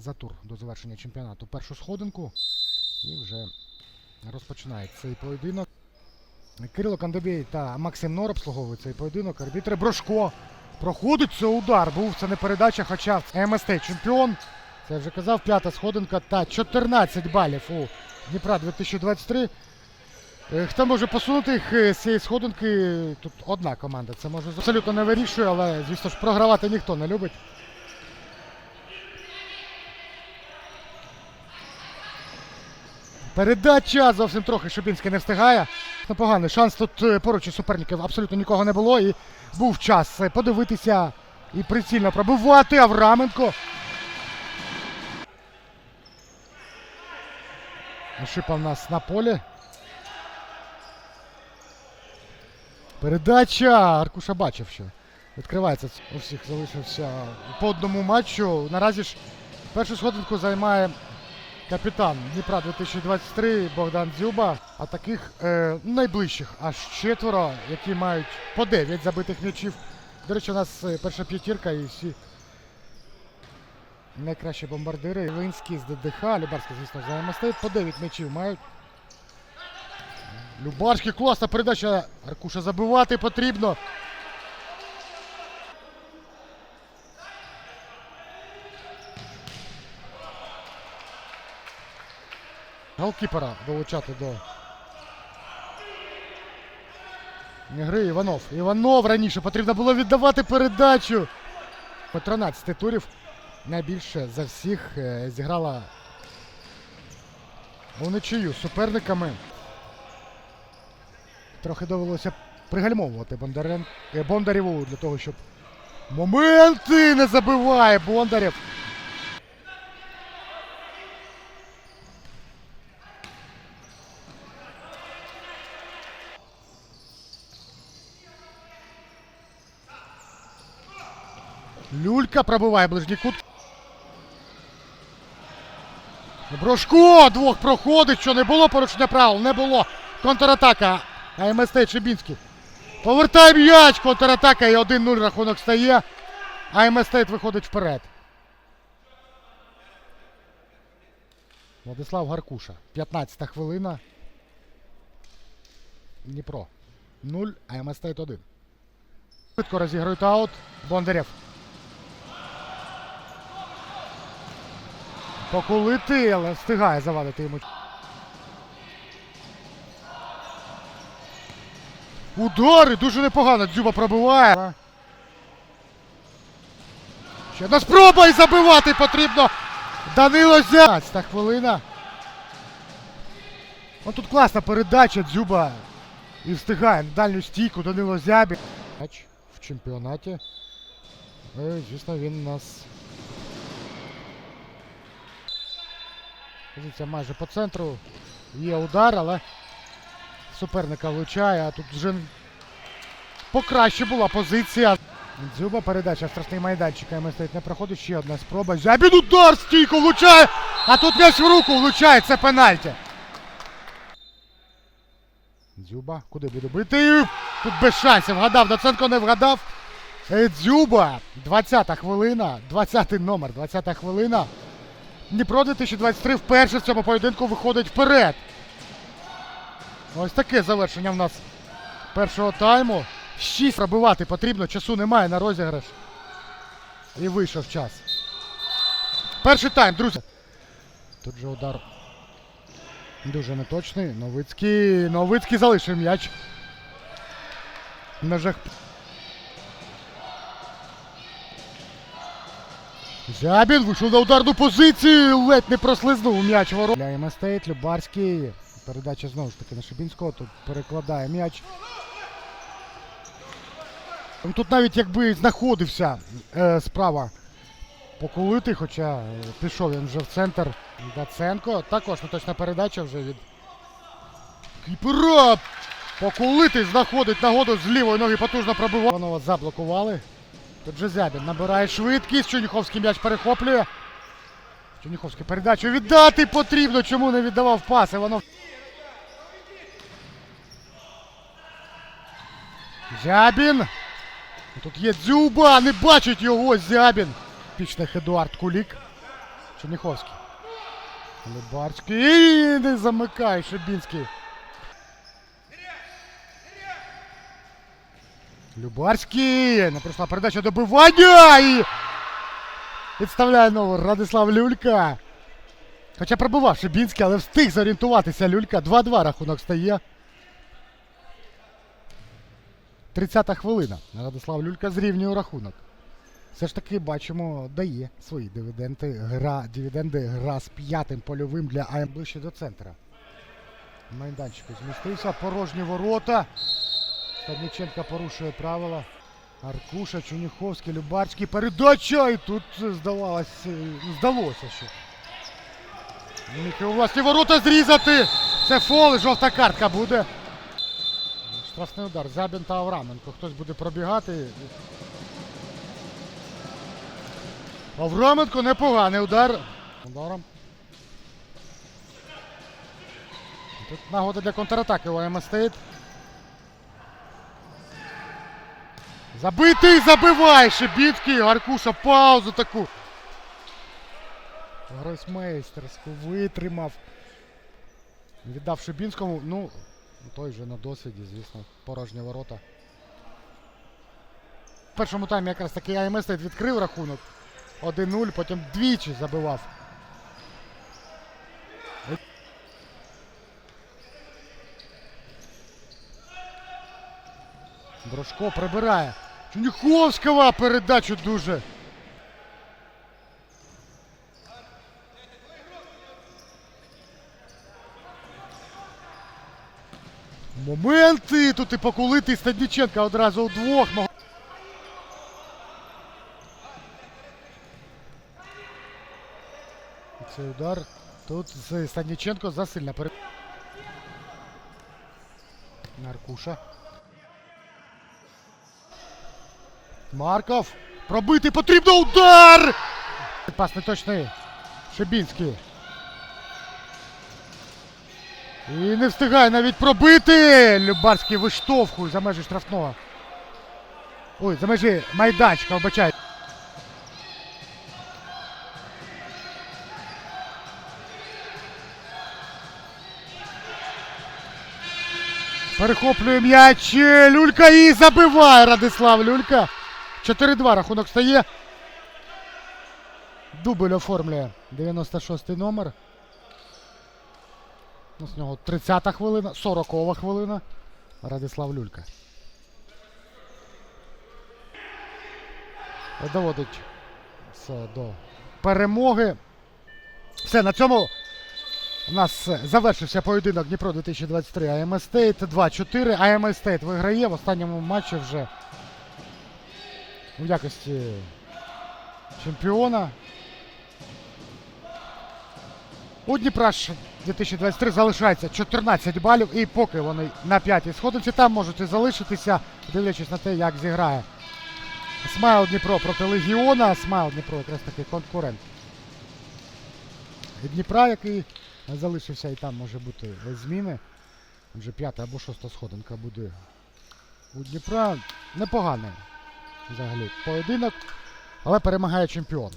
за тур до завершення чемпіонату першу сходинку. І вже розпочинає цей поєдинок. Кирило Кандебій та Максим Нор обслуговують цей поєдинок. Арбітри Брошко проходить це удар. Був це не передача, хоча МСТ чемпіон. Це вже казав, п'ята сходинка та 14 балів у Дніпра 2023. Е, Хто може посунути їх е, з цієї сходинки? Тут одна команда. Це може абсолютно не вирішує, але, звісно ж, програвати ніхто не любить. Передача зовсім трохи Шубінський не встигає. Непоганий шанс тут е, поруч із суперників абсолютно нікого не було. І був час е, подивитися і прицільно пробивати Авраменко. Ошипа в нас на полі. Передача. Аркуша бачив, що відкривається. У всіх залишився по одному матчу. Наразі ж першу сходинку займає капітан Дніпра 2023 Богдан Дзюба. А таких е, найближчих аж четверо, які мають по 9 забитих м'ячів. До речі, у нас е, перша п'ятірка і всі найкращі бомбардири. Ілинський з ДДХ, Любарський, звісно, за МСТ. По 9 м'ячів мають. Любарський, класна передача. Аркуша забивати потрібно. Голкіпера долучати до гри Іванов. Іванов раніше потрібно було віддавати передачу. По 13 турів найбільше за всіх е, зіграла у нічию з суперниками. Трохи довелося пригальмовувати Бондарен... е, Бондарєву для того, щоб моменти не забиває Бондарєв. Люлька пробиває ближній кут. Брошко! Двох проходить, що не було порушення правил, не було. Контратака. АМСТ Чебінський. Повертає м'яч, контратака і 1-0 рахунок стає. АМСТ виходить вперед. Владислав Гаркуша. 15-та хвилина. Дніпро. 0, АМСТ 1. Швидко розіграють аут. Бондарєв. Покулити, але встигає завадити йому. Удари дуже непогано. Дзюба пробиває. Ще одна спроба і забивати потрібно. Данило Зя. 15 хвилина. О, тут класна передача Дзюба. І встигає на дальню стійку Данило Зябі. Матч в чемпіонаті. Ну, звісно, він нас Позиція майже по центру. Є удар, але суперника влучає, а тут вже покраще була позиція. Дзюба передача страшний майданчик. МС стоїть не проходить. Ще одна спроба. Зябін удар стійко влучає! А тут м'яч в руку влучає. Це пенальті. Дзюба. Куди буде бити? Тут без шансів. Вгадав. Доценко не вгадав. Е, Дзюба. 20-та хвилина. 20-й номер. 20-та хвилина. Дніпро 2023 вперше в цьому поєдинку виходить вперед. Ось таке завершення в нас першого тайму. 6 пробивати потрібно, часу немає на розіграш. І вийшов час. Перший тайм, друзі. Тут же удар дуже неточний. Новицький. Новицький залишив м'яч. В Зябін вийшов на ударну позицію, ледь не прослизнув м'яч ворот. Для МСТ Любарський. Передача знову ж таки на Шибінського. Тут перекладає м'яч. Ну, Тут навіть якби знаходився е, справа покулити, хоча е, пішов він вже в центр Даценко. Також неточна передача вже від Кіпера. Покулити знаходить нагоду з лівої ноги потужно пробиває. Воно заблокували. Тут же Зябін набирає швидкість. Чуніховський м'яч перехоплює. Чуніховський передачу віддати потрібно. Чому не віддавав пас? Іванов. Зябін. Тут є дзюба, не бачить його Зябін. Пічних Едуард Кулік. Черніховський. Любарський. І не замикає Шибінський. Любарський. Не прийшла передача добивання і підставляє нову Радислав Люлька. Хоча пробивав Шибінський, але встиг зорієнтуватися Люлька. 2-2 рахунок стає. 30-та хвилина. Радислав Люлька зрівнює рахунок. Все ж таки бачимо, дає свої дивіденди. Гра, дивіденди гра з п'ятим польовим для АМ ближче до центра. Майданчику змістився. Порожні ворота. Стадніченка порушує правила. Аркуша, Чуніховський, Любарський. Передача! І тут здавалось, здалося, що. Міг у власні ворота зрізати. Це фол, жовта картка буде. Штрафний удар. Забін та Авраменко. Хтось буде пробігати. Авраменко непоганий удар. Ударом. Тут нагода для контратаки у АМ Стейт. Забитий, забиває Шибіцький. Гаркуша паузу таку. Гросмейстерську витримав. Віддав Шибінському. Ну, той вже на досвіді, звісно, порожні ворота. В першому таймі якраз таки АМС відкрив рахунок. 1-0, потім двічі забивав. Брошко прибирає. Чуніховського передачу дуже. Моменти! Тут і покулитий Стадніченка одразу удвох. мог- І Цей удар. Тут Стадніченко засильно перед. Наркуша. Марков. Пробити потрібно удар! Пас не точний. Шибінський. І не встигає навіть пробити. Любарський виштовхує за межі штрафного. Ой, за межі майданчика, вибачай. Перехоплює м'яч. Люлька і забиває Радислав Люлька. 4-2 рахунок стає. Дубль оформлює 96-й номер. Ну, з нього 30-та хвилина, 40-ва хвилина. Радислав Люлька. Доводить все до перемоги. Все, на цьому у нас завершився поєдинок Дніпро 2023 АМ Стейт 2-4. АМ Стейт виграє в останньому матчі вже у якості чемпіона. У Дніпра 2023 залишається 14 балів, і поки вони на п'ятій сходинці, там можуть і залишитися, дивлячись на те, як зіграє. Смайл Дніпро проти Легіона. Смайл Дніпро якраз такий конкурент. Дніпра, який залишився, і там може бути зміни. Вже п'ята або шоста сходинка буде у Дніпра. Непоганий взагалі поєдинок, але перемагає чемпіон.